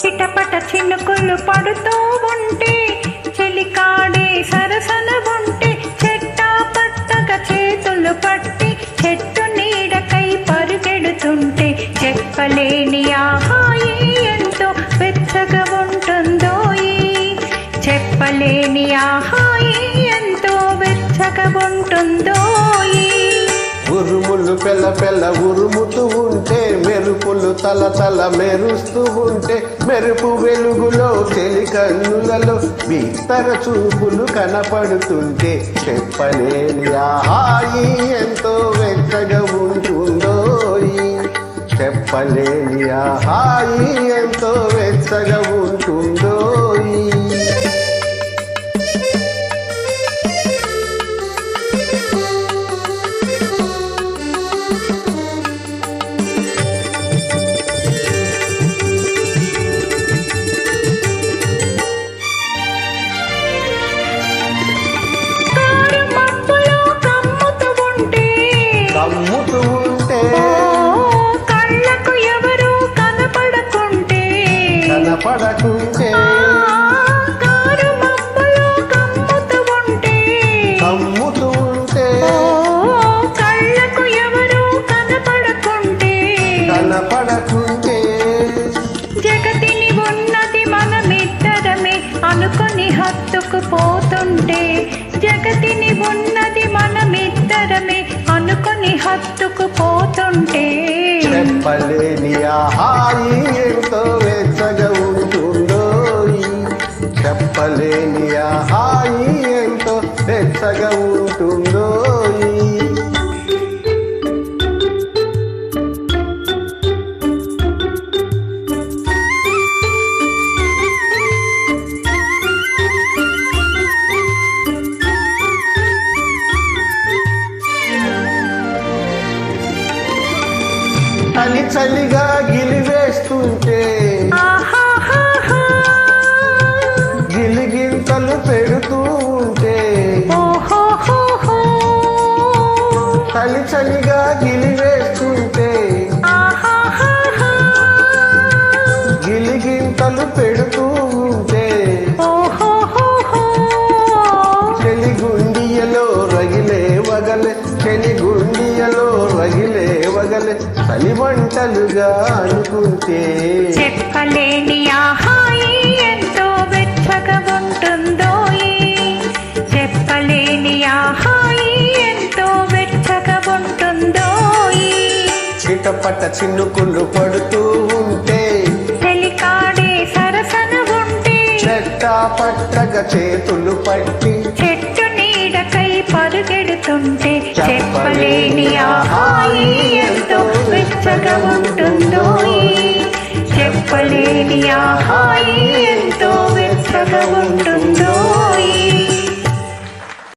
చిటపట చినుకులు పడుతూ ఉంటే చెలికాడే సరసన ఉంటే చెట్టా పట్టక చేతులు పట్టి చెట్టు నీడకై పరుగెడుతుంటే చెప్పలేని ఆహాయి ఎంతో వెచ్చగా ఉంటుందో చెప్పలేని ఆహాయి ఎంతో వెచ్చగా ఉంటుందో ఉరుములు పెళ్ళ పెళ్ళ ఉరుముతూ ఉంటే మెరుపులు తల తల మెరుస్తూ ఉంటే మెరుపు వెలుగులో తెలి కన్నులలో బిత్తర చూపులు కనపడుతుంటే చెప్పలేని ఆ ఎంతో కనపడకుంటే కారు మబ్బులో కమ్ముతూ ఉంటే. కమ్ముతూ ఉంటే. ఓ కళ్ళకు ఎవరు కనపడకుంటే. కనపడకుంటే. జగతిని ఉన్నది మనమిద్దరమే అనుకొని హత్తుకు పోతుంటే జగతిని ఉన్నది మనమిద్దరమే అనుకొని హత్తుకు పోతుంటే చెప్పలేని ఆ హాయి ఎంతో చెప్పలేని ఆ హాయి ఎంతో వెచ్చగా ఉంటుందో ఈ. చలి చలిగా గిలివేస్తుంటే చలి చలిగా గిలివేస్తుంటే. గిలిగింతలు పెడుతూ ఉంటే ఓహోహోహో. చెలి గుండియలో రగిలే వగలే చెలి గుండియలో రగిలే వగలే చలి వంటలుగా అనుకుంటే చెప్పలేని ఆ హాయి ఎంతో వెచ్చగా ఉంటుందో చిటపట చిన్నుకులు పడుతూ ఉంటే చెలికాడే సరసన ఉంటే చెట్టా పట్టగ చేతులు పట్టి చెట్టు నీడకై పరుగెడుతుంటే చెప్పలేని ఆ హాయి ఎంతో వెచ్చగా ఉంటుందో. చెప్పలేని ఆ హాయి ఎంతో వెచ్చగా ఉంటుందో